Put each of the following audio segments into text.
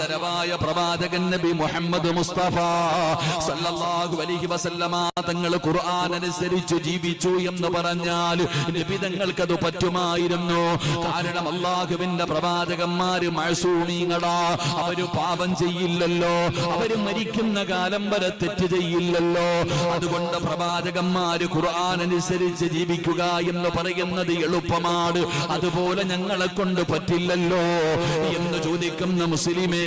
ദരവായ പ്രവാചകൻ നബി മുഹമ്മദ് മുസ്തഫ സല്ലല്ലാഹു അലൈഹി വസല്ലമ തങ്ങൾ ഖുർആൻ അനുസരിച്ച് ജീവിച്ചു എന്ന് പറഞ്ഞാൽ നബി തങ്ങൾക്ക് അത് പറ്റുമായിരുന്നു. കാരണം അള്ളാഹുവിന്റെ പ്രവാചകന്മാര് മഴസൂമീങ്ങളാ അവർ പാപം ചെയ്യില്ലല്ലോ. അവർ മരിക്കുന്ന കാലം വരെ തെറ്റ് ചെയ്യില്ലല്ലോ. അതുകൊണ്ട് പ്രവാചകന്മാര് ഖുർആൻ അനുസരിച്ച് ജീവിക്കുക എന്ന് പറയുന്നത് എളുപ്പമാണ്. അതുപോലെ ഞങ്ങളെ കൊണ്ട് പറ്റില്ലല്ലോ എന്ന് ചോദിക്കുന്ന മുസ്ലിമേ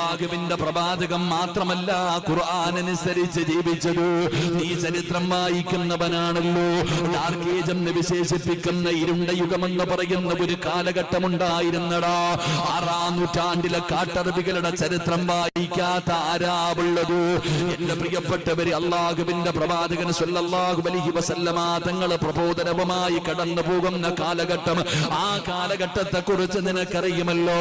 അള്ളാഹുവിന്റെ പ്രവാചകം മാത്രമല്ല ഖുർആൻ അനുസരിച്ച് ജീവിച്ചത്. നീ ചരിത്രം വായിക്കുന്നവനാണല്ലോ. ഡാർക്ക് വിശേഷിപ്പിക്കുന്ന ഇരുണ്ട യുഗമെന്ന് പറയുന്ന ഒരു കാലഘട്ടമുണ്ടായിരുന്നടാ. ആറാം നൂറ്റാണ്ടിലെ കാട്ടറബികളുടെ ചരിത്രം വായിക്കാത്ത ആരാവുള്ളത് എന്റെ പ്രിയപ്പെട്ടവര് അള്ളാഹുവിന്റെ പ്രവാചകൻ സല്ലല്ലാഹു അലൈഹി വസല്ലമ തങ്ങൾ പ്രബോധനവുമായി കടന്നു പോകുന്ന കാലഘട്ടം. ആ കാലഘട്ടത്തെ കുറിച്ച് നിനക്കറിയുമല്ലോ.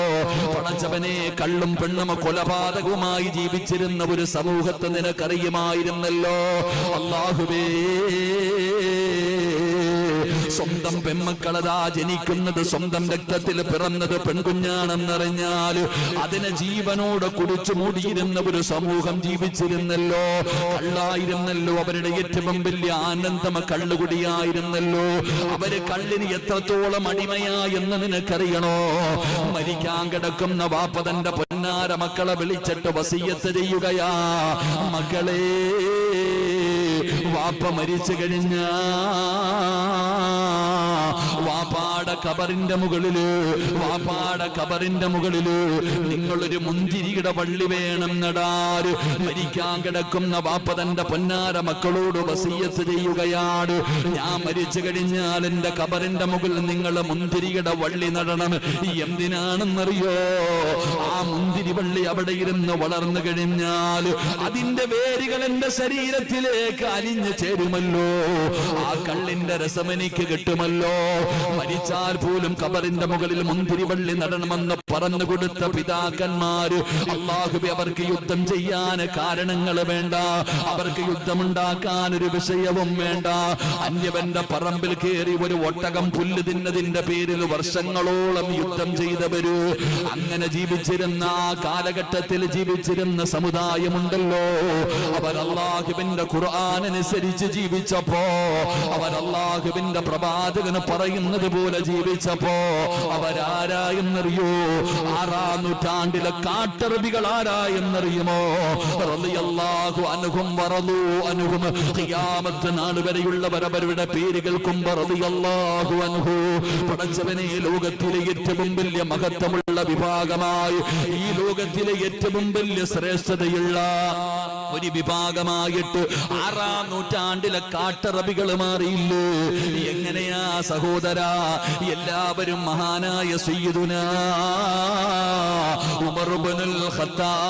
പണച്ചവനെ കള്ളും പെണ്ണും കൊലപാതകവുമായി ജീവിച്ചിരുന്ന ഒരു സമൂഹത്തെ നിനക്കറിയുമായിരുന്നല്ലോ? അള്ളാഹുവേ സ്വന്തം പെമ്മക്കളതാ ജനിക്കുന്നത് സ്വന്തം രക്തത്തിൽ പിറന്നത് പെൺകുഞ്ഞാണെന്നറിഞ്ഞാൽ അതിനെ ജീവനോട് കുടിച്ചു മൂടിയിരുന്ന ഒരു സമൂഹം ജീവിച്ചിരുന്നല്ലോ. കള്ളായിരുന്നല്ലോ അവരുടെ ഏറ്റവും വലിയ ആനന്ദമ കള്ളുകുടിയായിരുന്നല്ലോ. അവർ കള്ളിന് എത്രത്തോളം അടിമയാ എന്ന് നിനക്കറിയണോ? മരിക്കാൻ കിടക്കുന്ന വാപ്പ തന്റെ പൊന്നാര മക്കളെ വിളിച്ചിട്ട് വസീയത്ത് ചെയ്യുകയാ. മക്കളെ വാപ്പ മരിച്ചു കഴിഞ്ഞ കബറിന്റെ മുകളിൽ വാപ്പാടെ കബറിന്റെ മുകളിൽ നിങ്ങളൊരു മുന്തിരിയുടെ വള്ളി വേണം നടാറ് മരിക്കാൻ കിടക്കുന്ന വാപ്പ തന്റെ പൊന്നാര മക്കളോട് വസീയത്ത് ചെയ്യുകയാണ്. ഞാൻ മരിച്ചു കഴിഞ്ഞാൽ എന്റെ കബറിന്റെ മുകളിൽ നിങ്ങൾ മുന്തിരിയുടെ വള്ളി നടണം. എന്തിനാണെന്നറിയോ? ആ മുന്തിരി വള്ളി അവിടെ ഇരുന്ന് വളർന്നു കഴിഞ്ഞാൽ അതിന്റെ വേരുകൾ എന്റെ ശരീരത്തിലേക്ക് അലിഞ്ഞു ചേരുമല്ലോ. ആ കള്ളിന്റെ രസം എനിക്ക് കിട്ടുമല്ലോ. മരിച്ചാൽ പോലും കബറിന്റെ മുകളിൽ മുന്തിരിവള്ളി നടണമെന്ന് പറഞ്ഞു കൊടുത്ത പിതാക്കന്മാര് അള്ളാഹുബി അവർക്ക് യുദ്ധം ചെയ്യാൻ കാരണങ്ങൾ വേണ്ട. അവർക്ക് യുദ്ധമുണ്ടാക്കാൻ ഒരു വിഷയവും വേണ്ട. അന്യവന്റെ പറമ്പിൽ കയറി ഒരു ഒട്ടകം പുല്ല് തിന്നതിന്റെ പേരിൽ വർഷങ്ങളോളം യുദ്ധം ചെയ്തവര് അങ്ങനെ ജീവിച്ചിരുന്ന ആ കാലഘട്ടത്തിൽ ജീവിച്ചിരുന്ന സമുദായമുണ്ടല്ലോ. അവർ അള്ളാഹുബിന്റെ ഖുർആൻ അനുസരിച്ച് ജീവിച്ചപ്പോ അവർ അള്ളാഹുവിന്റെ പ്രവാചകന് പറയുന്നത് പോലെ ജീവിച്ചപ്പോ അവരാരായെന്നറിയോ? ആറാം നൂറ്റാണ്ടിലെ കാട്ടറബികൾ ആരായെന്നറിയുമോ? റളിയല്ലാഹു അൻഹും വറളു അൻഹും. ഖിയാമത്ത് നാൾ വരെയുള്ളവരവരുടെ പേര് കേൾക്കുമ്പോൾ റളിയല്ലാഹു അൻഹു. പടച്ചവനെ ലോകത്തിലെ ഏറ്റവും വലിയ മഹത്വമുള്ള വിഭാഗമായി ഈ ലോകത്തിലെ ഏറ്റവും വലിയ ശ്രേഷ്ഠതയുള്ള ഒരു വിഭാഗമായിട്ട് ആറാം നൂറ്റാണ്ടിലെ കാട്ടറബികൾ മാറിയില്ലേ? എങ്ങനെയാ സഹോദര? എല്ലാവരും മഹാനായ സയ്യിദുന ഉമർ ഇബ്നുൽ ഖത്താബ്.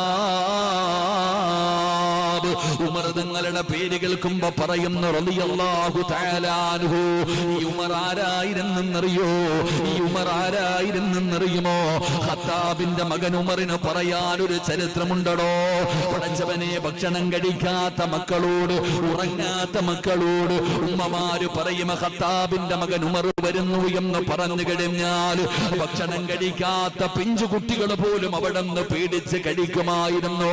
ഉമർ നിങ്ങളുടെ പേര് കേൾക്കുമ്പോ പറയുന്നു തആല അൻഹു. ഈ ഉമർ ആരായിരുന്നെന്നറിയോ? ഈ ഉമർ ആരായിരുന്നെന്നറിയുമോ? ഖത്താബിന്റെ മകൻ ഉമറിന് പറയാൻ ഒരു ചരിത്രമുണ്ടടോ. പടച്ചവനെ ഭക്ഷണം കഴിക്കാത്ത മക്കളോട് ഉറങ്ങാത്ത മക്കളോട് ഉമ്മമാര് പറയും ഖത്താബിന്റെ മകൻ ഉമർ വരുന്നു എന്ന് പറഞ്ഞു കഴിഞ്ഞാൽ ഭക്ഷണം കഴിക്കാത്ത പിഞ്ചു കുട്ടികൾ പോലും അവിടെ നിന്ന് പേടിച്ച് കഴിക്കുമായിരുന്നു.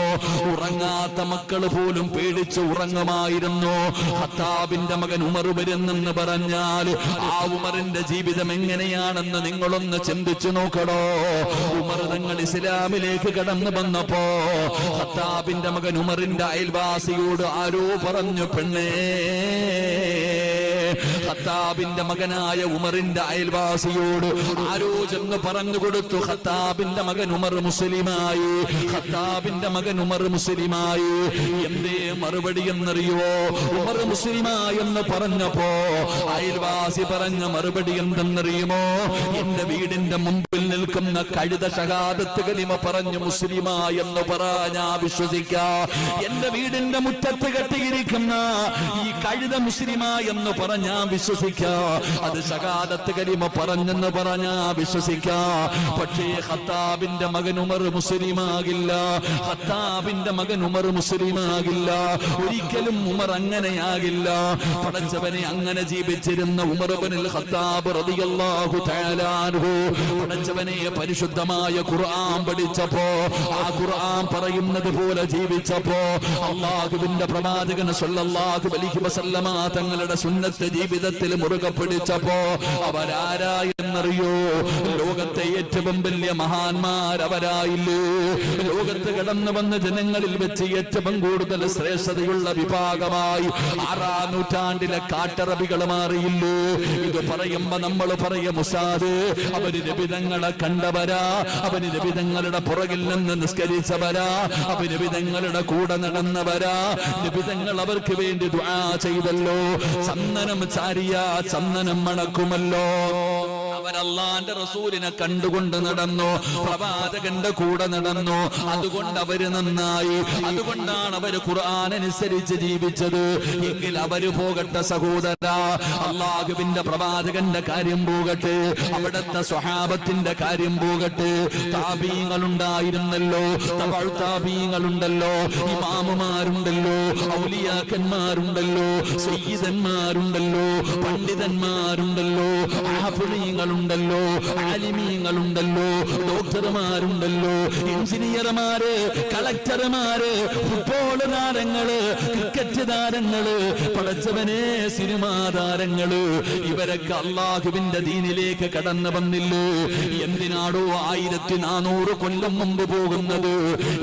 ഉറങ്ങാത്ത മക്കൾ പോലും പേടിച്ച് ഉറങ്ങുമായിരുന്നു. ഹത്താബിന്റെ മകൻ ഉമർ വരുന്നെന്ന് പറഞ്ഞാൽ ആ ഉമറിന്റെ ജീവിതം എങ്ങനെയാണെന്ന് നിങ്ങളൊന്ന് ചിന്തിച്ചു നോക്കടോ. ഉമർ തങ്ങൾ ഇസ്ലാമിലേക്ക് കടന്നു വന്നപ്പോ ഹത്താബിന്റെ മകൻ ഉമറിന്റെ അയൽവാസിയോട് ആരോ പറഞ്ഞു പെണ്ണേ ഖത്താബിന്റെ മകനായ ഉമറിന്റെ അയൽവാസിയോട് ആരോ ചെന്ന് പറഞ്ഞു കൊടുത്തു ഹത്താബിന്റെ മകൻ ഉമർ മുസ്ലിമായി ഹത്താബിന്റെ മകൻ ഉമർ മുസ്ലിമായി. എന്തേ മറുപടി എന്നറിയോ ഉമർ മുസ്ലിമായി എന്ന് പറഞ്ഞപ്പോ അയൽവാസി പറഞ്ഞ മറുപടി എന്തെന്നറിയുമോ? എന്റെ വീടിന്റെ മുമ്പിൽ നിൽക്കുന്ന കഴുത ഷഹാദത്ത് കലിമ പറഞ്ഞു മുസ്ലിമായി എന്ന് പറഞ്ഞാ വിശ്വസിക്ക. എന്റെ വീടിന്റെ മുറ്റത്ത് കെട്ടിയിരിക്കുന്ന ഈ കഴുത മുസ്ലിമായി എന്ന് പറഞ്ഞു പറഞ്ഞാ വിശ്വസിക്കാ. അത് ശകാദത്ത് കരിമ പറഞ്ഞെന്ന് പറഞ്ഞാ വിശ്വസിക്കാ. പക്ഷേ ഹത്താബിന്റെ മകൻ ഉമർ മുസ്ലിമാകില്ല. ഹത്താബിന്റെ മകൻ ഉമർ മുസ്ലിമാകില്ല. ഒരിക്കലും ഉമർ അങ്ങനെയാകില്ല. പടച്ചവനെ അങ്ങനെ ജീവിച്ചിരുന്ന ഉമർ ഹത്താബ് അൻഹു പടച്ചവനെ പരിശുദ്ധമായ ഖുർആൻ പഠിച്ചപ്പോ ആ ഖുർആൻ പറയുന്നത് പോലെ ജീവിച്ചപ്പോ അള്ളാഹുവിന്റെ പ്രവാചകൻ സല്ലല്ലാഹു അലൈഹി വസല്ലമ തങ്ങളുടെ സുന്നത്ത് ജീവിതത്തിൽ മുറുകെ പിടിച്ചപ്പോ അവരാരായെന്നറിയോ ലോകത്തെ ഏറ്റവും വലിയ മഹാന്മാർ അവരായില്ലേ? ലോകത്ത് കടന്നു വന്ന ജനങ്ങളിൽ വെച്ച് ഏറ്റവും കൂടുതൽ ശ്രേഷ്ഠതയുള്ള വിഭാഗമായി ആറാം നൂറ്റാണ്ടിലെ കാട്ടറബികൾ മാറിയില്ലേ? ഇത് പറയുമ്പോ നമ്മൾ പറയ മുസാദ് അവർ രബിതങ്ങളെ കണ്ടവരാ അവർ രബിതങ്ങളുടെ പുറകിൽ നിന്ന് നിസ്കരിച്ചവരാ അവർ രബിതങ്ങളുടെ കൂടെ നടന്നവരാ രബിതങ്ങൾ അവർക്ക് വേണ്ടി ദുആ ചെയ്തല്ലോ. ചന്ദനം ചാരിയ ചന്ദനം മണക്കുമല്ലോ അവരല്ലാന്റെ റസൂലിനെ കണ്ടുകൊണ്ട് നടന്നു. പ്രവാചകന്റെ കൂടെ നടന്നു. അതുകൊണ്ട് അവർ നന്നായി. അതുകൊണ്ടാണ് അവർ ഖുർആൻ അനുസരിച്ച് ജീവിച്ചത്. എങ്കിൽ അവർ പോകട്ടെ സഹോദര. അള്ളാഹുവിന്റെ പ്രവാചകന്റെ കാര്യം പോകട്ടെ. അവിടുത്തെ സ്വഹാബത്തിന്റെ കാര്യം പോകട്ടെ. താപീങ്ങൾ ഉണ്ടായിരുന്നല്ലോ താപീങ്ങൾ ഉണ്ടല്ലോ ഇമാമുമാരുണ്ടല്ലോ. ഔലിയാക്കന്മാരുണ്ടല്ലോ. സയ്യിദന്മാരുണ്ടല്ലോ. പണ്ഡിതന്മാരുണ്ടല്ലോ. ഹാഫിളീങ്ങളുണ്ടല്ലോ ആലിമീങ്ങളുണ്ടല്ലോ? ഡോക്ടർമാരുണ്ടല്ലോ? എഞ്ചിനീയർമാര് കളക്ടർമാര് ഫുട്ബോൾ താരങ്ങൾ ക്രിക്കറ്റ് താരങ്ങൾ പടച്ചവനെ സിനിമാ താരങ്ങൾ. ഇവരൊക്കെ അള്ളാഹുവിന്റെ ദീനിലേക്ക് കടന്നു വന്നില്ലേ? എന്തിനാടോ ആയിരത്തി നാനൂറ് കൊല്ലം മുമ്പ് പോകുന്നത്?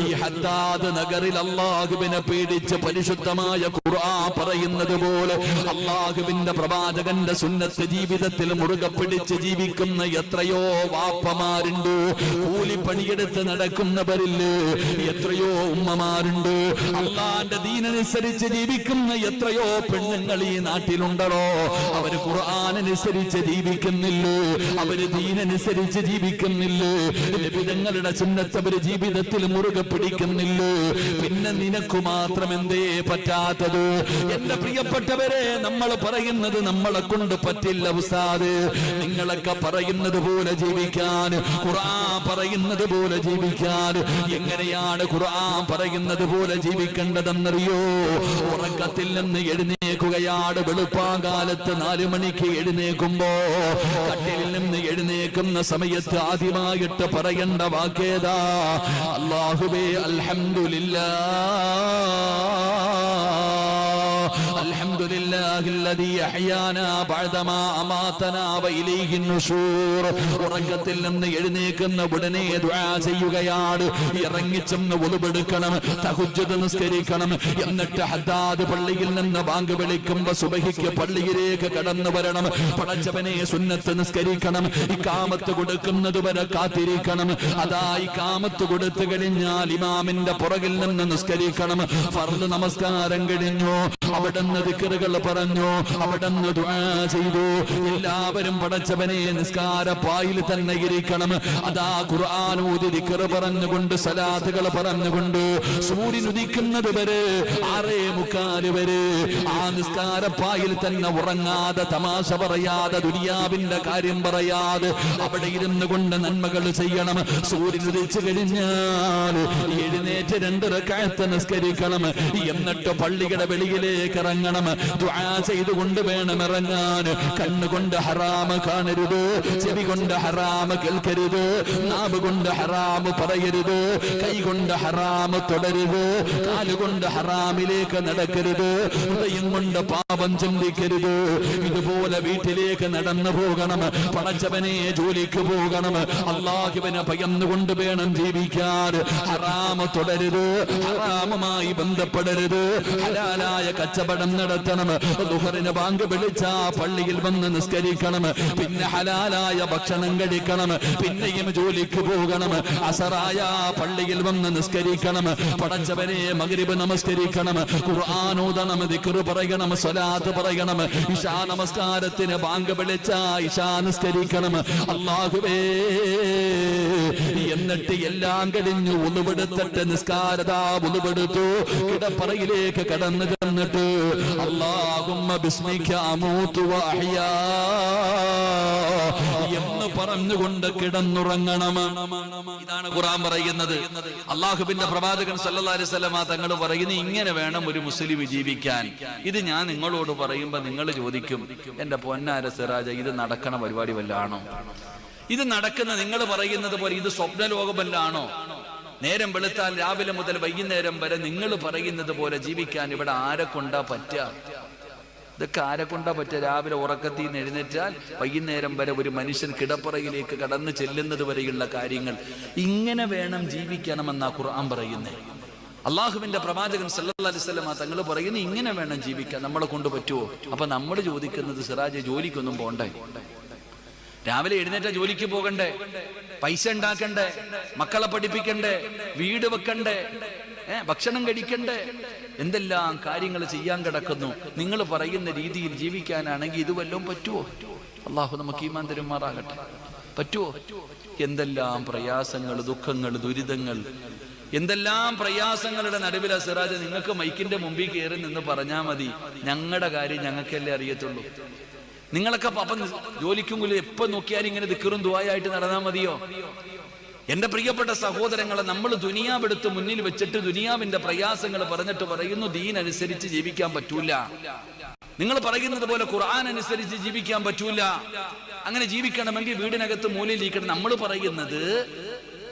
ഈ ഹദ്ദാദ് നഗറിൽ അള്ളാഹുവിനെ പേടിച്ച് പരിശുദ്ധമായ ഖുർആ പറയുന്നത് പോലെ അള്ളാഹുവിന്റെ പ്രവാചകന്റെ സുന്നത്ത് ജീവിതത്തിൽ മുറുകെ പിടിച്ച് ജീവിക്കുന്ന എത്രയോ വാപ്പമാരുണ്ട്. കൂലിപ്പണിയെടുത്ത് നടക്കുന്നവരില്ലേ എത്രയോ ഉമ്മമാരുണ്ട്. അള്ളാന്റെ ദീനനുസരിച്ച് ജീവിക്കുന്ന എത്രയോ പെണ്ണുങ്ങൾ ഈ നാട്ടിലുണ്ടോ അവർ ഖുർആാനനുസരിച്ച് ജീവിക്കുന്നില്ലേ. അവർ ദീനനുസരിച്ച് ജീവിക്കുന്നില്ലേ. വിധങ്ങളുടെ ചിഹ്നത്തെ അവർ ജീവിതത്തിൽ മുറുകെ പിടിക്കുന്നില്ലേ. പിന്നെ നിനക്ക് മാത്രം എന്തേ പറ്റാത്തത്? എന്റെ പ്രിയപ്പെട്ടവരെ നമ്മൾ പറയുന്നത് നമ്മളെ കൊണ്ട് പറ്റില്ല ഉസാദ് നിങ്ങളൊക്കെ പറയുന്നത് പോലെ ജീവിക്കാൻ ഖുർആൻ പറയുന്നത് പോലെ ജീവിക്കാൻ. എങ്ങനെയാണ് ഖുർആൻ പറയുന്നത് പോലെ ജീവിക്കേണ്ടതെന്നറിയോ? ഉറക്കത്തിൽ നിന്ന് എഴുന്നേക്കുകയാണ് വെളുപ്പാകാലത്ത് നാലു മണിക്ക് എഴുന്നേക്കുമ്പോ കട്ടിൽ നിന്ന് എഴുന്നേക്കുന്ന സമയത്ത് ആദ്യമായിട്ട് പറയേണ്ട വാക്കേതാ? അള്ളാഹുബേ അൽഹംദുലില്ലാ. ഉറക്കത്തിൽ നിന്ന് എഴുന്നേക്കുന്ന ഉടനെ ദുആ ചെയ്യുകയാണ്. ഇറങ്ങിച്ചെന്ന് ഒളിവെടുക്കണം തഹജ്ജുദ് നിസ്കരിക്കണം. എന്നിട്ട് ഹദ്ദാദ് പള്ളിയിൽ നിന്ന് ബാങ്ക് വിളിക്കുമ്പോ സുബഹിക്ക് പള്ളിയിലേക്ക് കടന്നു വരണം. പടച്ചവനെ സുന്നത്ത് നിസ്കരിക്കണം. ഇക്കാമത്ത് കാമത്ത് കൊടുക്കുന്നത് വരെ കാത്തിരിക്കണം. അതാ ഇക്കാമത്ത് കൊടുത്തു കഴിഞ്ഞാൽ ഇമാമിന്റെ പുറകിൽ നിന്ന് നിസ്കരിക്കണം. ഫർദ് നമസ്കാരം കഴിഞ്ഞു. അവിടുന്ന് ദിക്കറുകൾ പറഞ്ഞു അവിടുന്ന് ചെയ്തു. എല്ലാവരും പടച്ചവനെ നിസ്കാര പായിൽ തന്നെ ഇരിക്കണം. അതാ ഖുർആാനൂതി ദിക്കറ് പറഞ്ഞുകൊണ്ട് സലാത്തുകൾ പറഞ്ഞുകൊണ്ട് സൂര്യൻ ഉദിക്കുന്നത് വരെ ആറേ മുക്കാൽ വരെ ആ നിസ്കാര പായിൽ തന്നെ ഉറങ്ങാതെ തമാശ പറയാതെ ദുനിയാവിന്റെ കാര്യം പറയാതെ അവിടെ ഇരുന്നു കൊണ്ട് നന്മകൾ ചെയ്യണം. സൂര്യൻ ഉദിച്ചു കഴിഞ്ഞാൽ എഴുന്നേറ്റ് രണ്ടര റക്കായത്ത് നിസ്കരിക്കണം. എന്നിട്ട് പള്ളിയുടെ വെളിയിലേക്ക് ഇറങ്ങണം. ദുആ ചെയ്തുകൊണ്ട് വേണം ഇറങ്ങാൻ. കണ്ണുകൊണ്ട് ഹറാമ് കാണരുത്. ചെവി കൊണ്ട് ഹറാമ് കേൾക്കരുത്. നാവ് കൊണ്ട് ഹറാമ് പറയരുത്. കൈ കൊണ്ട് ഹറാമ് തുടരുത്. കാലുകൊണ്ട് ഹറാമിലേക്ക് നടക്കരുത്. ഹൃദയം കൊണ്ട് പാപം ചിന്തിക്കരുത്. ഇതുപോലെ വീട്ടിലേക്ക് നടന്നു പോകണം. പടച്ചവനെ ജോലിക്ക് പോകണം. അള്ളാഹുവിനെ ഭയന്നുകൊണ്ട് വേണം ജീവിക്കാൻ. ഹറാമ് തുടരുത്. ഹറാമുമായി ബന്ധപ്പെടരുത്. ഹലാലായ കച്ചവടം നടത്തണം. ദുഹറിന് ബാങ്ക് വിളിച്ച പള്ളിയിൽ വന്ന് നിസ്കരിക്കണം. പിന്നെ ഹലാലായ ഭക്ഷണം കഴിക്കണം. പിന്നെയും ജോലിക്ക് പോകണം. അസറായ പള്ളിയിൽ വന്ന് നിസ്കരിക്കണം. പടച്ചവനെ മകരിബ് നമസ്കരിക്കണം. ഖുർആാനോദണം ദിക്കറ് പറയണം സ്വലാത്ത് പറയണം. ഇഷാ നമസ്കാരത്തിന് ബാങ്ക് വിളിച്ച ഇഷാ നിസ്കരിക്കണം. അള്ളാഹുവേ എന്നിട്ട് എല്ലാം കഴിഞ്ഞു ഉളുവെടുത്തിട്ട് നിസ്കാരത ഉളുവെടുത്തു. കിടപ്പറയിലേക്ക് കടന്നു ചെന്നിട്ട് അള്ളാഹുമ്മ ബിസ്മിക അമൂതു വഅഹ്യാ. എന്ന് പറഞ്ഞുകൊണ്ട് കിടന്നുറങ്ങണം. ഇതാണ് ഖുർആൻ പറയുന്നത്. അള്ളാഹുബിന്റെ പ്രവാചകൻ സല്ലല്ലാഹു അലൈഹി വസല്ലമ തങ്ങൾ പറയുന്നു ഇങ്ങനെ വേണം ഒരു മുസ്ലിം ജീവിക്കാൻ. ഇത് ഞാൻ നിങ്ങളോട് പറയുമ്പോൾ നിങ്ങൾ ചോദിക്കും എന്റെ പൊന്നാര സിറാജ ഇത് നടക്കണ പരിപാടി വല്ലാണോ? ഇത് നടക്കുന്ന നിങ്ങൾ പറയുന്നത് പോലെ ഇത് സ്വപ്നലോകമല്ലാണോ? നേരം വെളുത്താൽ രാവിലെ മുതൽ വൈകുന്നേരം വരെ നിങ്ങൾ പറയുന്നത് പോലെ ജീവിക്കാൻ ഇവിടെ ആരെ കൊണ്ടാ പറ്റുക? ഇതൊക്കെ ആരെ കൊണ്ടാ പറ്റ രാവിലെ ഉറക്കത്തിൽ നിന്ന് എഴുന്നേറ്റാൽ വൈകുന്നേരം വരെ ഒരു മനുഷ്യൻ കിടപ്പറയിലേക്ക് കടന്നു ചെല്ലുന്നത് വരെയുള്ള കാര്യങ്ങൾ. ഇങ്ങനെ വേണം ജീവിക്കണമെന്നാ ഖുർആൻ പറയുന്നത് അള്ളാഹുവിന്റെ പ്രവാചകൻ സല്ലാ അലൈഹി വസല്ലമ തങ്ങൾ പറയുന്നു ഇങ്ങനെ വേണം ജീവിക്കാൻ. നമ്മളെ കൊണ്ട് പറ്റുമോ അപ്പൊ നമ്മൾ ചോദിക്കുന്നത് സിറാജ് ജോലിക്കൊന്നും പോണ്ടേ? രാവിലെ എഴുന്നേറ്റ ജോലിക്ക് പോകണ്ടേ? പൈസ ഉണ്ടാക്കണ്ടേ? മക്കളെ പഠിപ്പിക്കണ്ടേ? വീട് വെക്കണ്ടേ? ഭക്ഷണം കഴിക്കണ്ടേ? എന്തെല്ലാം കാര്യങ്ങൾ ചെയ്യാൻ കിടക്കുന്നു? നിങ്ങൾ പറയുന്ന രീതിയിൽ ജീവിക്കാനാണെങ്കിൽ ഇത് വല്ലതും പറ്റുമോ അള്ളാഹു നമുക്ക് ഈമാൻ തരുമാറാകട്ടെ. പറ്റുമോ എന്തെല്ലാം പ്രയാസങ്ങൾ ദുഃഖങ്ങൾ ദുരിതങ്ങൾ? എന്തെല്ലാം പ്രയാസങ്ങളുടെ നടുവില സിറാജ് നിങ്ങൾക്ക് മൈക്കിന്റെ മുമ്പിൽ കയറി നിന്ന് പറഞ്ഞാൽ മതി. ഞങ്ങളുടെ കാര്യം ഞങ്ങൾക്കല്ലേ അറിയത്തുള്ളൂ. നിങ്ങളൊക്കെ അപ്പം ജോലിക്കും കൂലി എപ്പോ നോക്കിയാലും ഇങ്ങനെ ദിക്കറും ദുവായായിട്ട് നടന്നാൽ മതിയോ? എന്റെ പ്രിയപ്പെട്ട സഹോദരങ്ങളെ നമ്മൾ ദുനിയാവെടുത്ത് മുന്നിൽ വെച്ചിട്ട് ദുനിയാവിന്റെ പ്രയാസങ്ങൾ പറഞ്ഞിട്ട് പറയുന്നു ദീൻ അനുസരിച്ച് ജീവിക്കാൻ പറ്റൂല. നിങ്ങൾ പറയുന്നത് പോലെ ഖുർആൻ അനുസരിച്ച് ജീവിക്കാൻ പറ്റൂല. അങ്ങനെ ജീവിക്കണമെങ്കിൽ വീടിനകത്ത് മൂലയിലിരിക്കണം നമ്മൾ പറയുന്നത്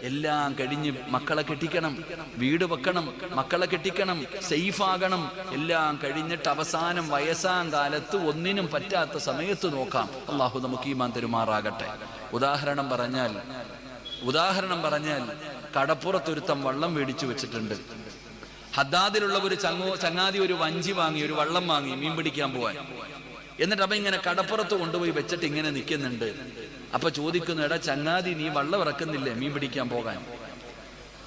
എല്ലാം കഴിഞ്ഞ് മക്കളെ കെട്ടിക്കണം വീട് വെക്കണം മക്കളെ കെട്ടിക്കണം സേഫാകണം. എല്ലാം കഴിഞ്ഞിട്ട് അവസാനം വയസ്സാം കാലത്ത് ഒന്നിനും പറ്റാത്ത സമയത്ത് നോക്കാം. അള്ളാഹു നമുക്ക് ഈമാൻ തെരുമാറാകട്ടെ. ഉദാഹരണം പറഞ്ഞാൽ ഉദാഹരണം പറഞ്ഞാൽ കടപ്പുറത്തൊരുത്തം വള്ളം മേടിച്ചു വെച്ചിട്ടുണ്ട്. ഹദ്ദാദിലുള്ള ഒരു ചങ്ങോ ചങ്ങാതി ഒരു വഞ്ചി വാങ്ങി ഒരു വള്ളം വാങ്ങി മീൻ പിടിക്കാൻ പോവാൻ. എന്നിട്ട് അവൻ ഇങ്ങനെ കടപ്പുറത്ത് കൊണ്ടുപോയി വെച്ചിട്ട് ഇങ്ങനെ നിൽക്കുന്നുണ്ട്. അപ്പൊ ചോദിക്കുന്നു എടാ ചങ്ങാതി നീ വള്ളം ഇറക്കുന്നില്ലേ മീൻ പിടിക്കാൻ പോകാൻ.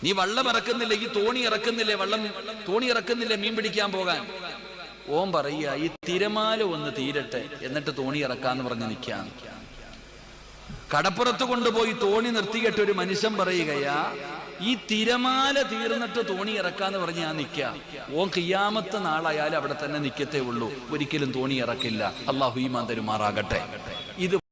നീ വള്ളം ഇറക്കുന്നില്ലേ ഈ തോണി ഇറക്കുന്നില്ലേ? വള്ളം തോണി ഇറക്കുന്നില്ലേ? മീൻ പിടിക്കാൻ പോകാൻ. ഓം പറയുക ഈ തിരമാല ഒന്ന് തീരട്ടെ എന്നിട്ട് തോണി ഇറക്കാന്ന് പറഞ്ഞ് നിൽക്കാൻ കടപ്പുറത്ത് കൊണ്ടുപോയി തോണി നിർത്തിയിട്ട് ഒരു മനുഷ്യൻ പറയുകയാ ഈ തിരമാല തീർന്നിട്ട് തോണി ഇറക്കാന്ന് പറഞ്ഞ് ഞാൻ നിൽക്കാം ഓം കിയാമത്തെ നാളായാലും അവിടെ തന്നെ നിൽക്കത്തേ ഉള്ളൂ. ഒരിക്കലും തോണി ഇറക്കില്ല. അള്ളാഹു ഈ മാന്തരുമാറാകട്ടെ ഇത്